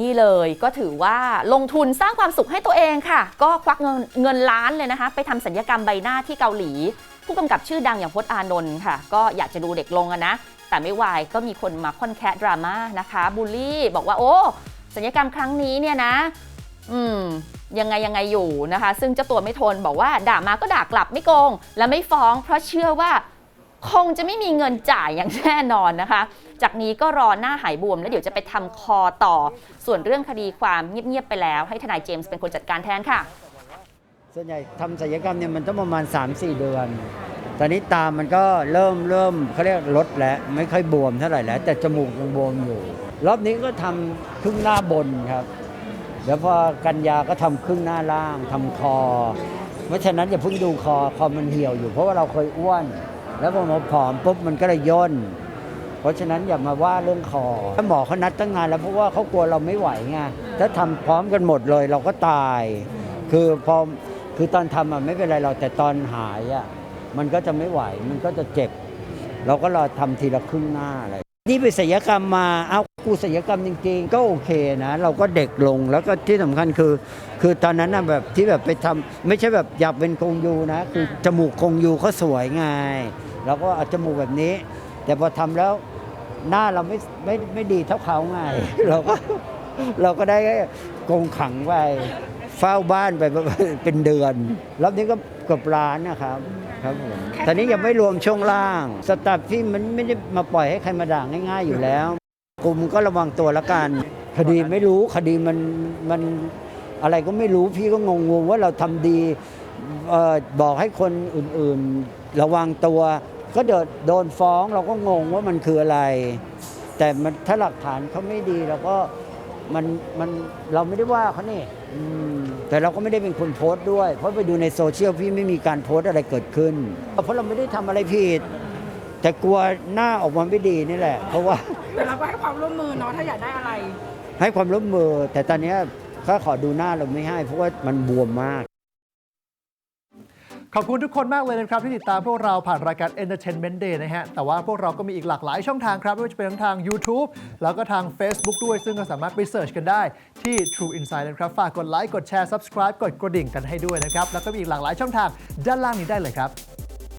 นี่เลยก็ถือว่าลงทุนสร้างความสุขให้ตัวเองค่ะ ก็ควักเงินเงินล้านเลยนะคะ ไปทำสัญญกรรมใบหน้าที่เกาหลี ผู้กำกับชื่อดังอย่างพจน์อานนท์ค่ะ ก็อยากจะดูเด็กลงนะ แต่ไม่วายก็มีคนมาค่อนแคะดราม่านะคะบูลลี่ บอกว่าโอ้สัญญกรรมครั้งนี้เนี่ยนะ อืมยังไงยังไงอยู่นะคะ ซึ่งเจ้าตัวไม่ทนบอกว่าด่ามาก็ด่ากลับไม่โกง และไม่ฟ้อง เพราะเชื่อว่า คงจะไม่มีเงินจ่ายอย่างแน่นอนนะคะ จากนี้ก็รอหน้าหายบวม แล้วเดี๋ยวจะไปทำคอต่อ ส่วนเรื่องคดีความเงียบๆไปแล้ว ให้ทนายเจมส์เป็นคนจัดการแทนค่ะ ส่วนใหญ่ทำศัลยกรรมเนี่ยมันต้องประมาณ 3-4 เดือน ตอนนี้ตามันก็เริ่มเริ่มเขาเรียกลดแล้ว ไม่ค่อยบวมเท่าไหร่แล้ว แต่จมูกยังบวมอยู่ รอบนี้ก็ทำครึ่งหน้าบนครับ เดี๋ยวพอกันยาก็ทำครึ่งหน้าล่างทำคอ เพราะฉะนั้นอย่าเพิ่งดูคอคอมันเหี่ยวอยู่ เพราะว่าเราเคยอ้วน แล้วพอมาผอมปุ๊บมันก็เลยย่น เพราะฉะนั้นอย่ามาว่าเรื่องคอถ้าหมอเขานัดตั้งนานแล้วเพราะว่าเขากลัวเราไม่ไหวไงถ้าทำพร้อมกันหมดเลยเราก็ตาย คือพอคือตอนทำอะไม่เป็นไรเราแต่ตอนหายอะมันก็จะไม่ไหวมันก็จะเจ็บ เราก็รอทำทีละครึ่งหน้าอะไรนี่ไปศัลยกรรมมาเอา กูศัลยกรรมจริงๆ ก็โอเคนะ เราก็เด็กลงแล้วก็ที่สำคัญคือ คือตอนนั้นน่ะแบบที่แบบไปทำไม่ใช่แบบอยากเป็นคงยูนะ คือจมูกคงยูเขาสวยไงเราก็เอาจมูกแบบนี้ แต่พอทำแล้วหน้าเราไม่ไม่ไม่ดีเท่าเขาไงเราก็เราก็ได้กงขังไปเฝ้าบ้านไปเป็นเดือนรอบนี้ก็เกือบล้านนะครับครับผมตอนนี้ยังไม่รวมช่วงล่าง สตาฟที่มันไม่ได้มาปล่อยให้ใครมาด่าง่าย ๆอยู่แล้ว กลุ่มก็ระวังตัวละกัน คดีไม่รู้คดีมันมันอะไรก็ไม่รู้พี่ก็งงๆว่าเราทำดีบอกให้คนอื่นๆ ระวังตัว ก็เดิโดนฟ้องเราก็งงว่ามันคืออะไร แต่มันถ้าหลักฐานเขาไม่ดีเราก็มันมันเราไม่ได้ว่าเขานี่อืมแต่เราก็ไม่ได้เป็นคนโพสต์ด้วย เพราะไปดูในโซเชียลพี่ไม่มีการโพสต์อะไรเกิดขึ้น เพราะเราไม่ได้ทำอะไรผิด แต่กลัวหน้าออกมาไม่ดีนี่แหละ เพราะว่าแต่เราก็ให้ความร่วมมือเนาะถ้าอยากได้อะไร ให้ความร่วมมือ แต่ตอนเนี้ยถ้าขอดูหน้าเราไม่ให้ เพราะว่ามันบวมมาก ขอบคุณทุกคนมากเลยนะครับ ที่ติดตามพวกเราผ่านรายการ Entertainment Day นะฮะ แต่ว่าพวกเราก็มีอีกหลากหลายช่องทางครับ ไม่ว่าจะเป็นทั้งทาง YouTube แล้วก็ทาง Facebook ด้วย ซึ่งก็สามารถไปเสิร์ชกันได้ที่ True Insight นะครับ ฝากกดไลค์ กดแชร์ Subscribe กดกระดิ่งกันให้ด้วยนะครับ แล้วก็มีอีกหลากหลายช่องทางด้านล่างนี้ได้เลยครับ